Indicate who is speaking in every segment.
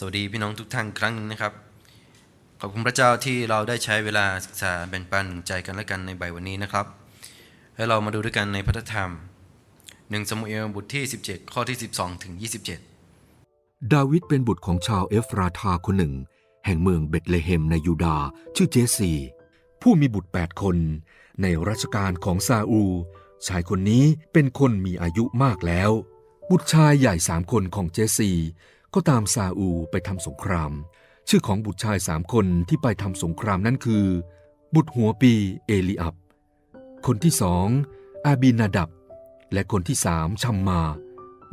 Speaker 1: สวัสดีพี่น้องทุกท่านครั้งหนึ่งนะครับ ขอบคุณพระเจ้าที่เราได้ใช้เวลาศึกษาแบ่งปันหนึ่งใจกันและกันในบ่ายวันนี้นะครับ ให้เรามาดูด้วยกันในพระธรรมหนึ่งสมุเอลบทที่ 17 ข้อที่ 12 ถึง 27
Speaker 2: ดาวิดเป็นบุตรของชาวเอฟราธาคนหนึ่ง แห่งเมืองเบธเลเฮมในยูดาห์ชื่อเจสซี ผู้มีบุตร 8 คน ในรัชกาลของซาอู ชายคนนี้เป็นคนมีอายุมากแล้ว บุตรชายใหญ่สามคนของเจสซี ก็ตามซาอูไปทำสงคราม ชื่อของบุตรชายสามคนที่ไปทำสงครามนั้นคือ บุตรหัวปีเอลีอับ คนที่สองอาบีนาดับ และคนที่สามชัมมา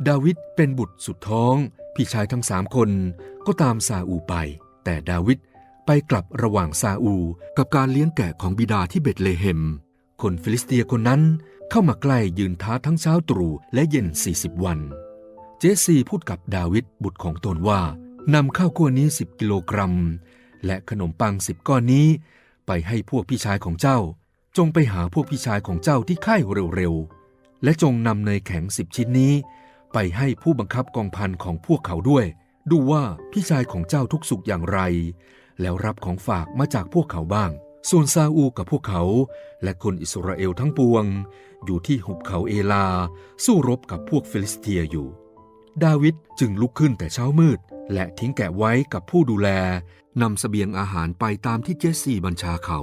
Speaker 2: ดาวิดเป็นบุตรสุดท้อง พี่ชายทั้งสามคนก็ตามซาอูไป แต่ดาวิดไปกลับระหว่างซาอูกับการเลี้ยงแกะของบิดาที่เบตเลเฮม คนฟิลิสเตียคนนั้นเข้ามาใกล้ยืนท้าทั้งเช้าตรู่และเย็น 40 วัน เจสซีพูดกับดาวิดบุตรของตนว่านำข้าวคั่วนี้10กิโลกรัม และขนมปังสิบก้อนนี้ ไปให้พวกพี่ชายของเจ้า จงไปหาพวกพี่ชายของเจ้าที่ค่ายเร็วๆ และจงนำเนยแข็งสิบชิ้นนี้ ไปให้ผู้บังคับกองพันของพวกเขาด้วย ดูว่าพี่ชายของเจ้าทุกสุขอย่างไร แล้วรับของฝากมาจากพวกเขาบ้าง ส่วนซาอูกับพวกเขา และคนอิสราเอลทั้งปวง อยู่ที่หุบเขาเอลา สู้รบกับพวกฟิลิสเตียอยู่ ดาวิดจึงลุกขึ้นแต่เช้ามืด และทิ้งแกะไว้กับผู้ดูแลนำเสบียงอาหารไปตามที่เจสซีบัญชาเขา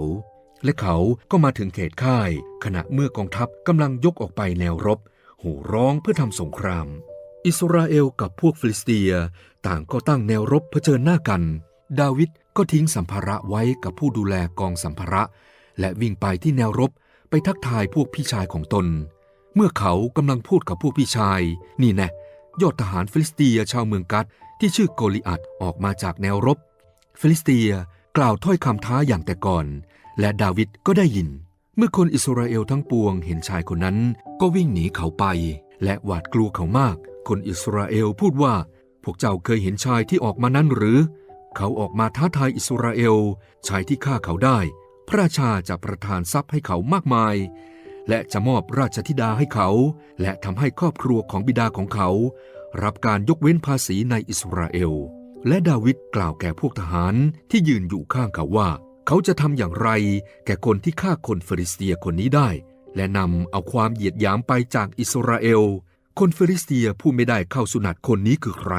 Speaker 2: และเขาก็มาถึงเขตค่าย ขณะเมื่อกองทัพกำลังยกออกไปแนวรบโห่ร้องเพื่อทำสงคราม อิสราเอลกับพวกฟิลิสเตีย ต่างก็ตั้งแนวรบเผชิญหน้ากัน ดาวิดก็ทิ้งสัมภาระไว้กับผู้ดูแลกองสัมภาระ และวิ่งไปที่แนวรบไปทักทายพวกพี่ชายของตน เมื่อเขากำลังพูดกับพวกพี่ชาย นี่แน่ ยอดทหารฟิลิสเตียชาวเมืองกัดที่ชื่อโกลิอัตออกมาจากแนวรบ ฟิลิสเตียกล่าวถ้อยคำท้าอย่างแต่ก่อน และดาวิดก็ได้ยิน เมื่อคนอิสราเอลทั้งปวงเห็นชายคนนั้น ก็วิ่งหนีเขาไป และหวาดกลัวเขามาก คนอิสราเอลพูดว่า พวกเจ้าเคยเห็นชายที่ออกมานั้นหรือ เขาออกมาท้าทายอิสราเอลชายที่ฆ่าเขาได้ พระราชาจะประทานทรัพย์ให้เขามากมาย และจะมอบราชธิดาให้เขา และทำให้ครอบครัวของบิดาของเขา รับการยกเว้นภาษีในอิสราเอล และดาวิดกล่าวแก่พวกทหารที่ยืนอยู่ข้างเขาว่า เขาจะทำอย่างไร แก่คนที่ฆ่าคนฟิลิสเตียคนนี้ได้ และนำเอาความเหยียดหยามไปจากอิสราเอล คนฟิลิสเตียผู้ไม่ได้เข้าสุนัตคนนี้คือใคร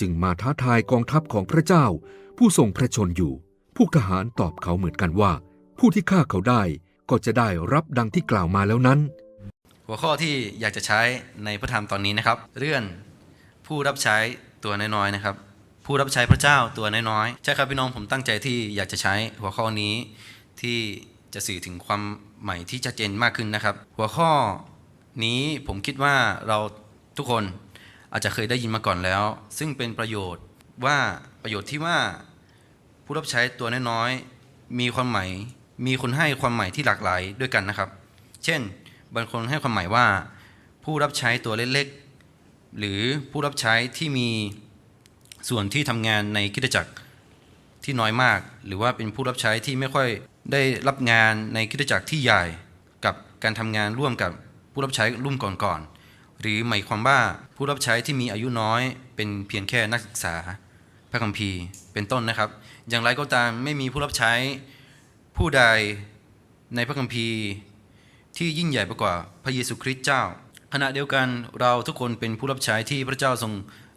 Speaker 2: จึงมาท้าทายกองทัพของพระเจ้า ผู้ทรงพระชนอยู่ พวกทหารตอบเขาเหมือนกันว่า ผู้ที่ฆ่าเขาได้ ก็จะได้รับดังที่กล่าวมาแล้วนั้น
Speaker 1: หัวข้อที่อยากจะใช้ในพระธรรมตอนนี้นะครับ เรื่องผู้รับใช้ตัวน้อยๆนะครับ ผู้รับใช้พระเจ้าตัวน้อยๆใช่ครับพี่น้องผมตั้งใจที่อยากจะใช้หัวข้อนี้ที่จะสื่อถึงความใหม่ที่ชัดเจนมากขึ้นนะครับ หัวข้อนี้ผมคิดว่าเราทุกคนอาจจะเคยได้ยินมาก่อนแล้ว ซึ่งเป็นประโยชน์ว่าประโยชน์ที่ว่าผู้รับใช้ตัวน้อยๆมีความหมาย มีคนให้ความหมายที่หลากหลายด้วยกันนะครับ เช่น บางคนให้ความหมายว่า ผู้รับใช้ตัวเล็กๆ หรือผู้รับใช้ที่มีส่วนที่ทำงานในคริสตจักรที่น้อยมาก หรือว่าเป็นผู้รับใช้ที่ไม่ค่อยได้รับงานในคริสตจักรที่ใหญ่กับการทำงานร่วมกับผู้รับใช้รุ่นก่อนๆหรือหมายความว่าผู้รับใช้ที่มีอายุน้อย เป็นเพียงแค่นักศึกษาพระคัมภีร์เป็นต้นนะครับ อย่างไรก็ตามไม่มีผู้รับใช้ ผู้ใดในพระคัมภีร์ที่ยิ่งใหญ่กว่าพระเยซูคริสต์เจ้า ขณะเดียวกันเราทุกคนเป็นผู้รับใช้ที่พระเจ้าทรง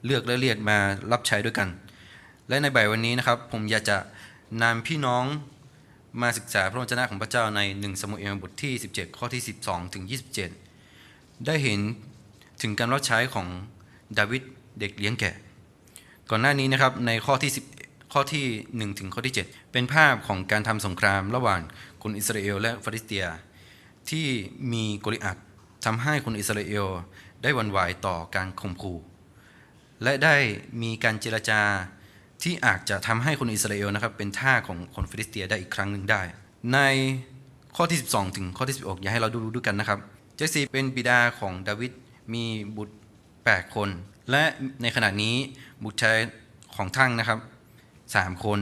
Speaker 1: เลือกและเรียกมารับใช้ด้วยกัน และในบ่ายวันนี้นะครับ ผมอยากจะนำพี่น้องมาศึกษาพระวจนะของพระเจ้าใน1สมุเอลบทที่ 17 ข้อที่ 12 ถึง 27 ได้เห็นถึงการรับใช้ของดาวิดเด็กเลี้ยงแกะ ก่อนหน้านี้นะครับในข้อที่1 ข้อที่ 1 ถึงข้อที่ 7 เป็นภาพของการทำสงครามระหว่างคนอิสราเอลและฟิลิสเตีย ที่มีกลิอัตทำให้คนอิสราเอลได้วันไหวต่อการข่มขู่และได้มีการเจรจาที่อาจจะทำให้คนอิสราเอลนะครับเป็นท่าของคนฟิลิสเตียได้อีกครั้งหนึ่งได้ ในข้อที่ 12 ถึงข้อที่ 16 อยากให้เราดูด้วยกันนะครับ เจสซีเป็นบิดาของดาวิดมีบุตร 8 คน และในขณะนี้บุตรชายของท่านนะครับ 3 คน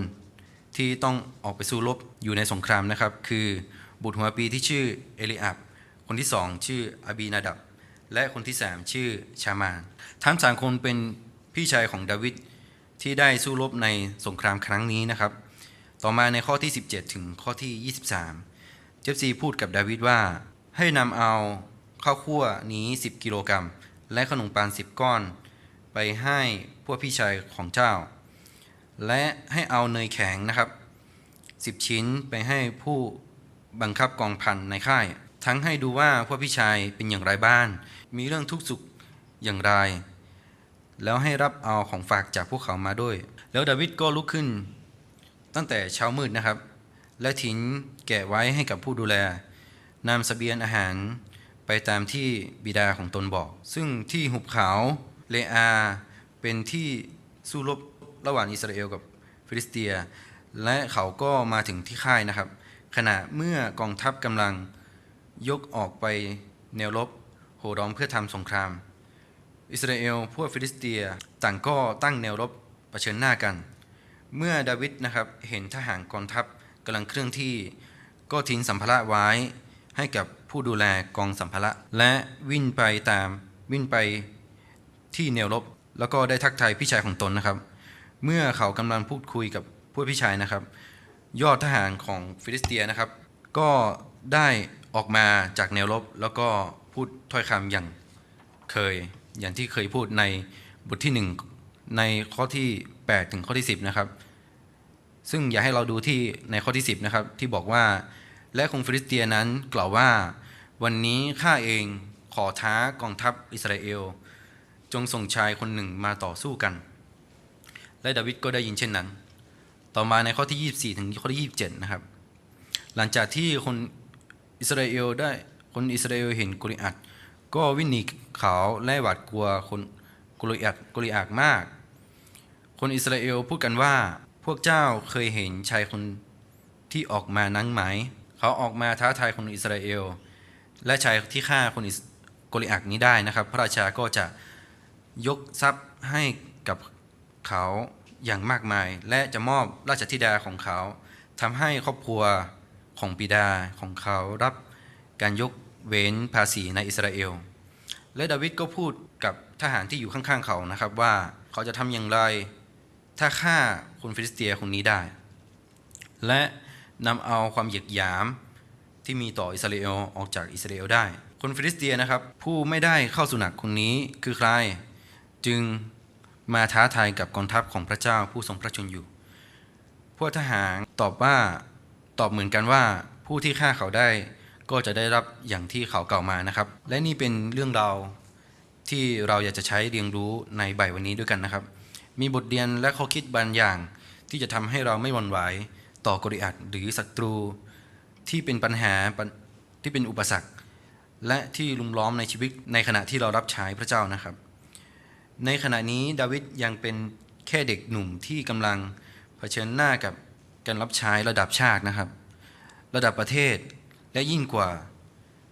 Speaker 1: ที่ต้องออกไปสู้รบอยู่ในสงครามนะครับ คือบุตรหัวปีที่ชื่อเอลิอับคนที่ 2 ชื่ออาบีนาดับ และคนที่ 3 ชื่อชามานทั้งสามคนเป็นพี่ชายของดาวิดที่ได้สู้รบในสงครามครั้งนี้นะครับ ต่อมาในข้อที่ 17 ถึงข้อที่ 23 เจฟซีพูดกับดาวิดว่าให้นำเอาข้าวคั่วนี้ 10 กิโลกรัมและขนมปัง10 ก้อน ไปให้พวกพี่ชายของเจ้า และให้เอาเนยแข็งนะครับ 10 ชิ้นไปให้ผู้บังคับกองพันในค่าย ทั้งให้ดูว่าพวกพี่ชายเป็นอย่างไรบ้าง มีเรื่องทุกข์สุขอย่างไร แล้วให้รับเอาของฝากจากพวกเขามาด้วย แล้วดาวิดก็ลุกขึ้น ตั้งแต่เช้ามืดนะครับ และทิ้งแกะไว้ให้กับผู้ดูแลนำสเสบียงอาหารไปตามที่บิดาของตนบอก ซึ่งที่หุบเขาเลอาเป็นที่สู้รบ ระหว่างอิสราเอลกับฟิลิสเตีย และเขาก็มาถึงที่ค่ายนะครับ ขณะเมื่อกองทัพกำลังยกออกไปแนวรบโห่ร้องเพื่อทำสงคราม อิสราเอลพวกฟิลิสเตียต่างก็ตั้งแนวรบเผชิญหน้ากัน เมื่อดาวิดนะครับเห็นทหารกองทัพกำลังเคลื่อนที่ ก็ทิ้งสัมภาระไว้ให้กับผู้ดูแลกองสัมภาระและวิ่งไปตามวิ่งไปที่แนวรบ แล้วก็ได้ทักทายพี่ชายของตนนะครับ เมื่อเขากำลังพูดคุยกับผู้พี่ชายนะครับ ยอดทหารของฟิลิสเตียนะครับ ก็ได้ออกมาจากแนวรบแล้วก็พูดถ้อยคำอย่างเคย อย่างที่เคยพูดในบทที่ 1 ในข้อที่ 8 ถึงข้อที่ 10 นะครับ ซึ่งอยากให้เราดูที่ในข้อที่ 10 นะครับ ที่บอกว่าและคงฟิลิสเตียนั้นกล่าวว่า วันนี้ข้าเองขอท้ากองทัพอิสราเอล จงส่งชายคนหนึ่งมาต่อสู้กัน และดาวิดก็ได้ยินเช่นนั้น ต่อมาในข้อที่ 24 ถึงข้อที่ 27 นะครับ หลังจากที่คนอิสราเอลได้คนอิสราเอลเห็นโกลิอัดก็วิ่งหนีเขาและหวาดกลัวคนโกลิอัดโกลิอัดมาก คนอิสราเอลพูดกันว่าพวกเจ้าเคยเห็นชายคนที่ออกมานั้นไหม เขาออกมาท้าทายคนอิสราเอล และชายที่ฆ่าคนอิสกลิอัดนี้ได้นะครับ พระราชาก็จะยกทรัพย์ให้กับ เขาอย่างมากมาย และจะมอบราชธิดาของเขาทำให้ครอบครัวของบิดาของเขารับการยกเว้นภาษีในอิสราเอล และดาวิดก็พูดกับทหารที่อยู่ข้างๆเขานะครับว่าเขาจะทำอย่างไร ถ้าฆ่าคนฟิลิสเตียคนนี้ได้ และนำเอาความเหยียดหยามที่มีต่ออิสราเอลออกจากอิสราเอลได้ คนฟิลิสเตียนะครับ ผู้ไม่ได้เข้าสุนักคนนี้คือใคร จึง มาท้าทายกับกองทัพของพระเจ้าผู้ทรงพระชนอยู่ พวกทหารตอบว่าตอบเหมือนกันว่าผู้ที่ฆ่าเขาได้ก็จะได้รับอย่างที่เขาเก่าวมานะครับ และนี่เป็นเรื่องราวที่เราอยากจะใช้เรียนรู้ในบ่ายวันนี้ด้วยกันนะครับ มีบทเรียนและข้อคิดบางอย่าง ที่จะทำให้เราไม่หวั่นไหวต่อกริอัดหรือศัตรู ที่เป็นปัญหาที่เป็นอุปสรรค และที่ลุมล้อมในชีวิตในขณะที่เรารับใช้พระเจ้านะครับ ในขณะนี้ดาวิดยังเป็นแค่เด็กหนุ่มที่กำลังเผชิญหน้ากับการรับใช้ระดับชาตินะครับ ระดับประเทศและยิ่งกว่า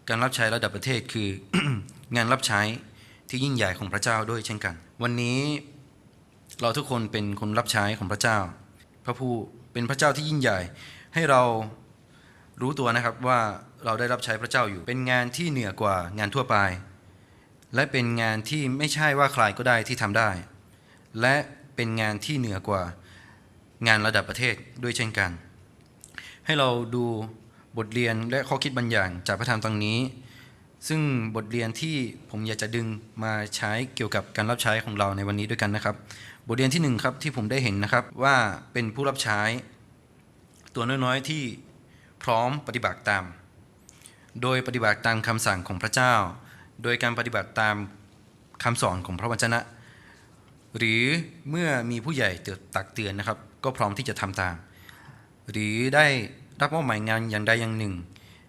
Speaker 1: การรับใช้ระดับประเทศคืองานรับใช้ที่ยิ่งใหญ่ของพระเจ้าด้วยเช่นกัน วันนี้เราทุกคนเป็นคนรับใช้ของพระเจ้า พระผู้เป็นพระเจ้าที่ยิ่งใหญ่ ให้เรารู้ตัวนะครับว่าเราได้รับใช้พระเจ้าอยู่ เป็นงานที่เหนือกว่างานทั่วไป และเป็นงานที่ไม่ใช่ว่าใครก็ได้ที่ทำได้ และเป็นงานที่เหนือกว่างานระดับประเทศด้วยเช่นกัน ให้เราดูบทเรียนและข้อคิดบางอย่างจากพระธรรมตรงนี้ ซึ่งบทเรียนที่ผมอยากจะดึงมาใช้เกี่ยวกับการรับใช้ของเราในวันนี้ด้วยกันนะครับ บทเรียนที่หนึ่งครับที่ผมได้เห็นนะครับว่าเป็นผู้รับใช้ ตัวน้อยๆที่พร้อมปฏิบัติตาม โดยปฏิบัติตามคำสั่งของพระเจ้า โดยการปฏิบัติตามคำสอนของพระวจนะ หรือเมื่อมีผู้ใหญ่ตักเตือนนะครับ ก็พร้อมที่จะทำตาม หรือได้รับมอบหมายงานอย่างใดอย่างหนึ่ง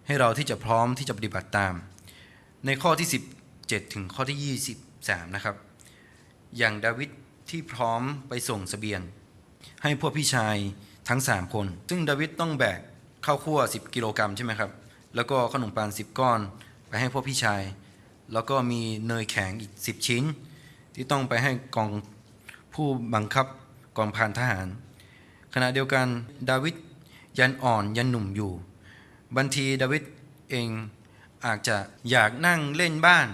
Speaker 1: ให้เราที่จะพร้อมที่จะปฏิบัติตาม ในข้อที่ 17 ถึงข้อที่ 23 นะครับ อย่างดาวิดที่พร้อมไปส่งเสบียง ให้พวกพี่ชายทั้ง 3 คน ซึ่งดาวิดต้องแบกข้าวคั่ว 10 กิโลกรัมใช่ไหมครับ แล้วก็ขนมปัง10 ก้อน ไปให้พวกพี่ชาย แล้วก็มีเนยแข็งอีก 10 ชิ้น ที่ต้องไปให้กองผู้บังคับกองพันทหาร ขณะเดียวกันดาวิดยันอ่อนยันหนุ่มอยู่บางทีดาวิดเองอาจจะอยากนั่งเล่นบ้าน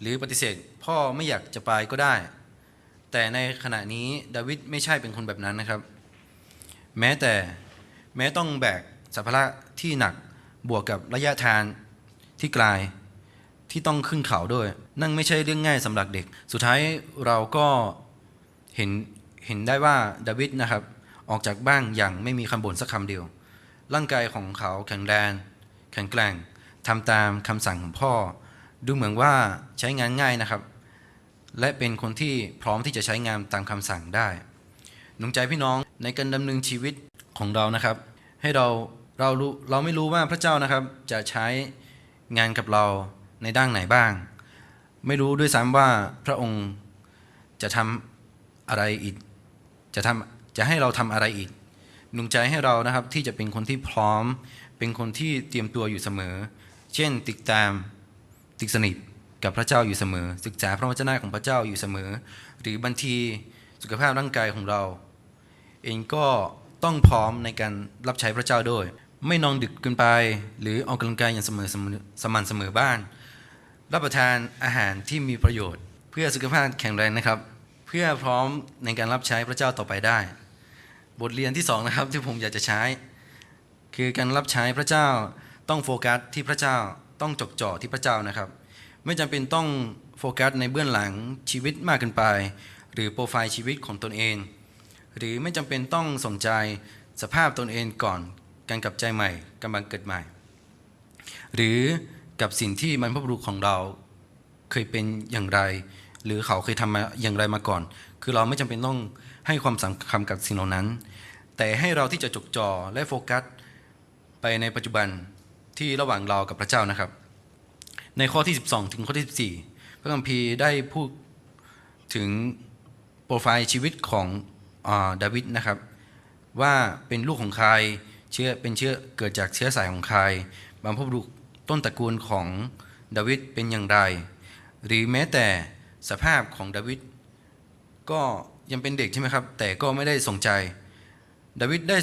Speaker 1: หรือปฏิเสธพ่อไม่อยากจะไปก็ได้ แต่ในขณะนี้ดาวิดไม่ใช่เป็นคนแบบนั้นนะครับ แม้แต่แม้ต้องแบกสัมภาระที่หนักบวกกับระยะทางที่ไกล ที่ต้องขึ้นเขาด้วย นั่นไม่ใช่เรื่องง่ายสำหรับเด็ก สุดท้ายเราก็เห็นเห็นได้ว่าดาวิดนะครับ ออกจากบ้านอย่างไม่มีคำบ่นสักคำเดียว ร่างกายของเขาแข็งแรงแข็งแกร่งทำตามคำสั่งของพ่อ ดูเหมือนว่าใช้งานง่ายนะครับ และเป็นคนที่พร้อมที่จะใช้งานตามคำสั่งได้หนุนใจพี่น้องในการดำเนินชีวิตของเรานะครับ ให้เราเรารู้เราไม่รู้ว่าพระเจ้านะครับ จะใช้งานกับเรา ในด้านไหนบ้าง ไม่รู้ด้วยซ้ำว่าพระองค์จะทำอะไรอีก จะทำจะให้เราทำอะไรอีกหนุนใจให้เรานะครับที่จะเป็นคนที่พร้อม เป็นคนที่เตรียมตัวอยู่เสมอ เช่น ติดตามติดสนิทกับพระเจ้าอยู่เสมอ ศึกษาพระวจนะของพระเจ้าอยู่เสมอ หรือบางทีสุขภาพร่างกายของเรา เองก็ต้องพร้อมในการรับใช้พระเจ้าด้วย ไม่นอนดึกเกินไป หรือออกกำลังกายอย่างสมอเสมอสม่ำเสมอบ้าน รับประทานอาหารที่มีประโยชน์ เพื่อสุขภาพแข็งแรงนะครับ เพื่อพร้อมในการรับใช้พระเจ้าต่อไปได้ บทเรียนที่สองนะครับที่ผมอยากจะใช้ คือการรับใช้พระเจ้าต้องโฟกัสที่พระเจ้าต้องจดจ่อที่พระเจ้านะครับ ไม่จำเป็นต้องโฟกัสในเบื้องหลังชีวิตมากเกินไป หรือโปรไฟล์ชีวิตของตนเอง หรือไม่จำเป็นต้องสนใจสภาพตนเองก่อนการกลับใจใหม่กำลังเกิดใหม่ หรือ กับสิ่งที่บรรพบุรุษของเราเคยเป็นอย่างไร หรือเขาเคยทำมาอย่างไรมาก่อน คือเราไม่จำเป็นต้องให้ความสำคัญกับสิ่งเหล่านั้น แต่ให้เราที่จะจดจ่อและโฟกัส ไปในปัจจุบันที่ระหว่างเรากับพระเจ้านะครับ ในข้อที่ 12 ถึงข้อที่ 14 พระคัมภีร์ได้พูดถึงโปรไฟล์ชีวิตของดาวิดนะครับ ว่าเป็นลูกของใครเชื้อเป็นเชื้อเกิดจากเชื้อสายของใครบรรพบุรุษ ต้นตระกูลของดาวิดเป็นอย่างไร หรือแม้แต่สภาพของดาวิดก็ยังเป็นเด็กใช่ไหมครับ แต่ก็ไม่ได้สนใจดาวิดได้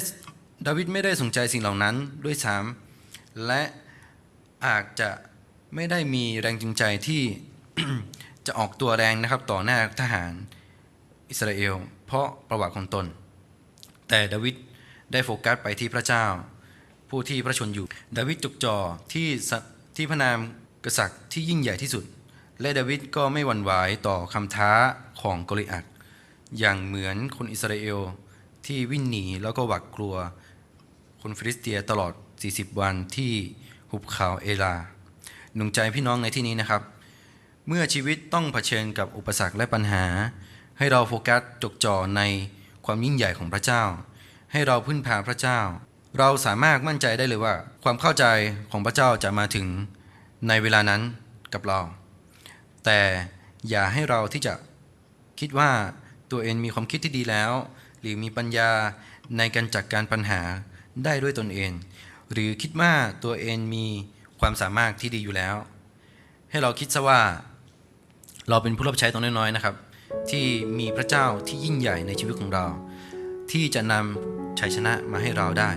Speaker 1: ดาวิดไม่ได้สนใจสิ่งเหล่านั้นด้วยซ้ำและอาจจะไม่ได้มีแรงจูงใจที่จะออกตัวแรงนะครับต่อหน้าทหารอิสราเอล เพราะประวัติของตน แต่ดาวิดได้โฟกัสไปที่พระเจ้า ผู้ที่พระชนอยู่ ดาวิดจดจ่อที่ที่พระนามกษัตริย์ที่ยิ่งใหญ่ที่สุด และดาวิดก็ไม่หวั่นไหวต่อคำท้าของโกลิอัตอย่างเหมือนคนอิสราเอลที่วิ่งหนีแล้วก็หวาดกลัว คนฟิลิสเตียตลอด 40 วันที่หุบเขาเอลา หนุนใจพี่น้องในที่นี้นะครับ เมื่อชีวิตต้องเผชิญกับอุปสรรคและปัญหา ให้เราโฟกัสจดจ่อในความยิ่งใหญ่ของพระเจ้า ให้เราพึ่งพาพระเจ้า เราสามารถมั่นใจได้เลยว่า ความเข้าใจของพระเจ้าจะมาถึงในเวลานั้นกับเรา แต่อย่าให้เราที่จะคิดว่าตัวเองมีความคิดที่ดีแล้ว หรือมีปัญญาในการจัดการปัญหาได้ด้วยตนเอง หรือคิดว่าตัวเองมีความสามารถที่ดีอยู่แล้ว ให้เราคิดซะว่า เราเป็นผู้รับใช้ตัวน้อยๆนะครับ ที่มีพระเจ้าที่ยิ่งใหญ่ในชีวิตของเรา ที่จะนำชัยชนะมาให้เราได้